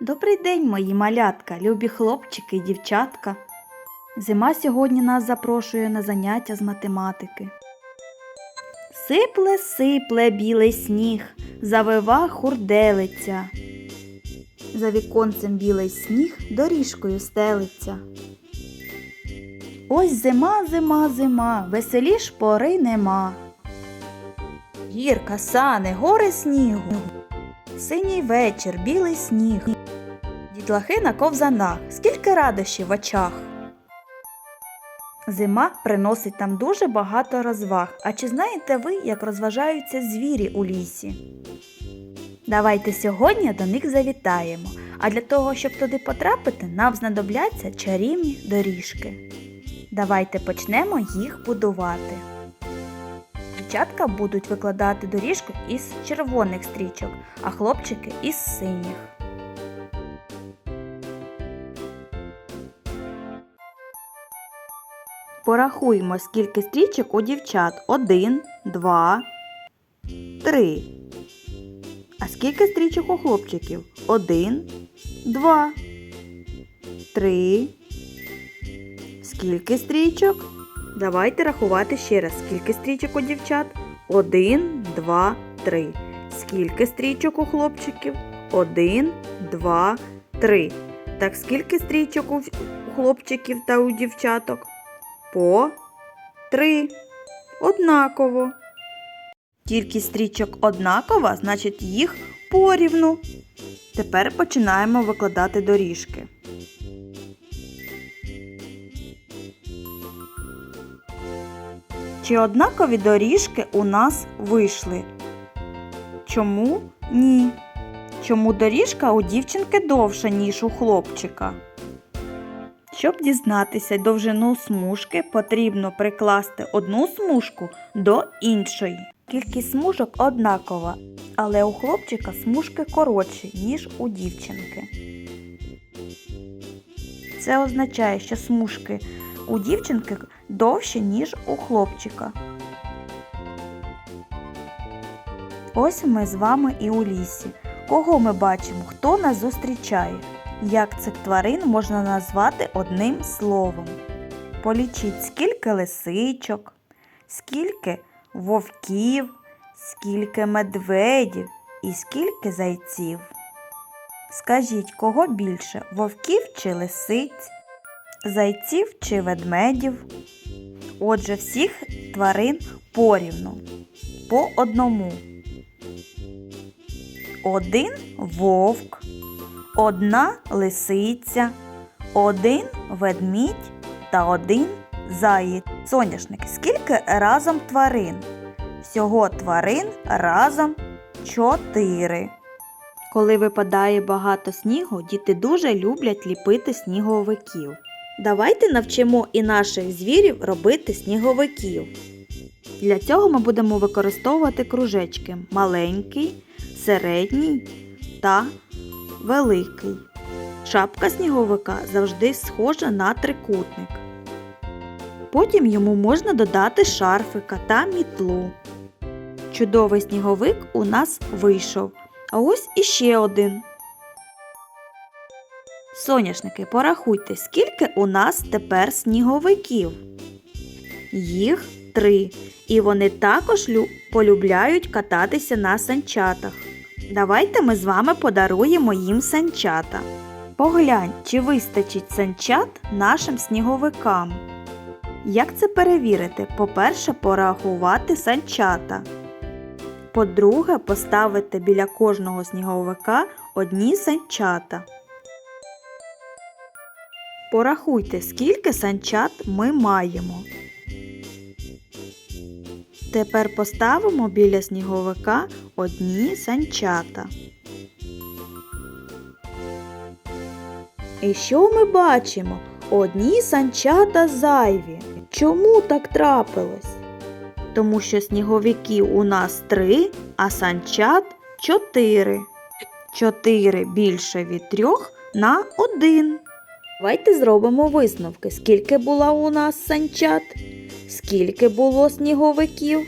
Добрий день, мої малятка, любі хлопчики і дівчатка. Зима сьогодні нас запрошує на заняття з математики. Сипле, сипле білий сніг, завива хурделиця. За віконцем білий сніг доріжкою стелиться. Ось зима, зима, зима, веселіш пори нема. Гірка, сани, гори снігу. Синій вечір, білий сніг. Дітлахи на ковзанах, скільки радощів в очах. Зима приносить нам дуже багато розваг. А чи знаєте ви, як розважаються звірі у лісі? Давайте сьогодні до них завітаємо. А для того, щоб туди потрапити, нам знадобляться чарівні доріжки. Давайте почнемо їх будувати. Дівчатка будуть викладати доріжку із червоних стрічок, а хлопчики із синіх. Порахуємо, скільки стрічок у дівчат. Один, два, три. А скільки стрічок у хлопчиків? Один, два, три. Скільки стрічок? Давайте рахувати ще раз. Скільки стрічок у дівчат? Один, два, три. Скільки стрічок у хлопчиків? Один, два, три. Так скільки стрічок у хлопчиків та у дівчаток? По три. Однаково. Кількість стрічок однакова, значить їх порівну. Тепер починаємо викладати доріжки. Чи однакові доріжки у нас вийшли? Чому ні? Чому доріжка у дівчинки довша, ніж у хлопчика? Щоб дізнатися довжину смужки, потрібно прикласти одну смужку до іншої. Кількість смужок однакова, але у хлопчика смужки коротші, ніж у дівчинки. Це означає, що смужки у дівчинки довші, ніж у хлопчика. Ось ми з вами і у лісі. Кого ми бачимо? Хто нас зустрічає? Як цих тварин можна назвати одним словом? Полічіть, скільки лисичок, скільки вовків, скільки медведів і скільки зайців. Скажіть, кого більше вовків чи лисиць, зайців чи ведмедів? Отже, всіх тварин порівну, по одному. Один вовк, одна лисиця, один ведмідь та один заєць. Соняшники, скільки разом тварин? Всього тварин разом чотири. Коли випадає багато снігу, діти дуже люблять ліпити сніговиків. Давайте навчимо і наших звірів робити сніговиків. Для цього ми будемо використовувати кружечки маленький, середній та великий. Шапка сніговика завжди схожа на трикутник. Потім йому можна додати шарфика та мітлу. Чудовий сніговик у нас вийшов. А ось іще один. Соняшники, порахуйте, скільки у нас тепер сніговиків. Їх три. І вони також полюбляють кататися на санчатах. Давайте ми з вами подаруємо їм санчата. Поглянь, чи вистачить санчат нашим сніговикам. Як це перевірити? По-перше, порахувати санчата. По-друге, поставити біля кожного сніговика одні санчата. Порахуйте, скільки санчат ми маємо. Тепер поставимо біля сніговика одні санчата. І що ми бачимо? Одні санчата зайві. Чому так трапилось? Тому що сніговиків у нас три, а санчат чотири. Чотири більше від трьох на один. Давайте зробимо висновки. Скільки було у нас санчат? Скільки було сніговиків?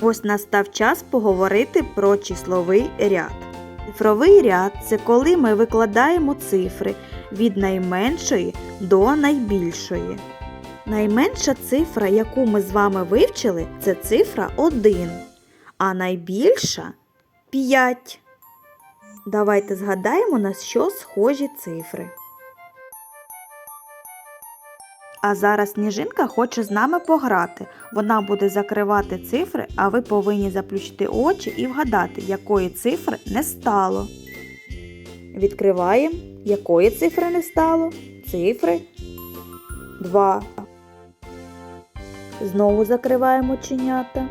Ось настав час поговорити про числовий ряд. Цифровий ряд це коли ми викладаємо цифри від найменшої до найбільшої. Найменша цифра, яку ми з вами вивчили, це цифра 1, а найбільша 5. Давайте згадаємо, на що схожі цифри. А зараз Сніжинка хоче з нами пограти. Вона буде закривати цифри, а ви повинні заплющити очі і вгадати, якої цифри не стало. Відкриваємо. Якої цифри не стало? Цифри 2. Знову закриваємо оченята.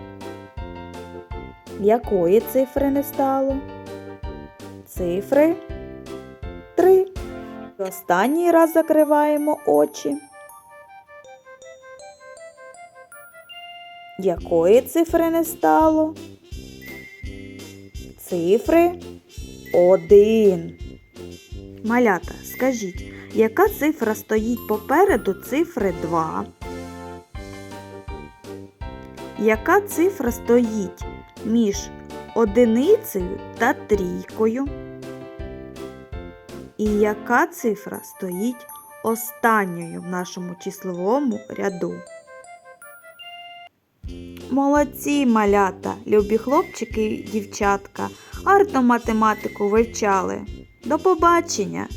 Якої цифри не стало? Цифри 3. Останній раз закриваємо очі. Якої цифри не стало? Цифри 1. Малята, скажіть, яка цифра стоїть попереду цифри 2? Яка цифра стоїть між одиницею та трійкою? І яка цифра стоїть останньою в нашому числовому ряду? Молодці малята, любі хлопчики і дівчатка, артом математику вивчали. До побачення!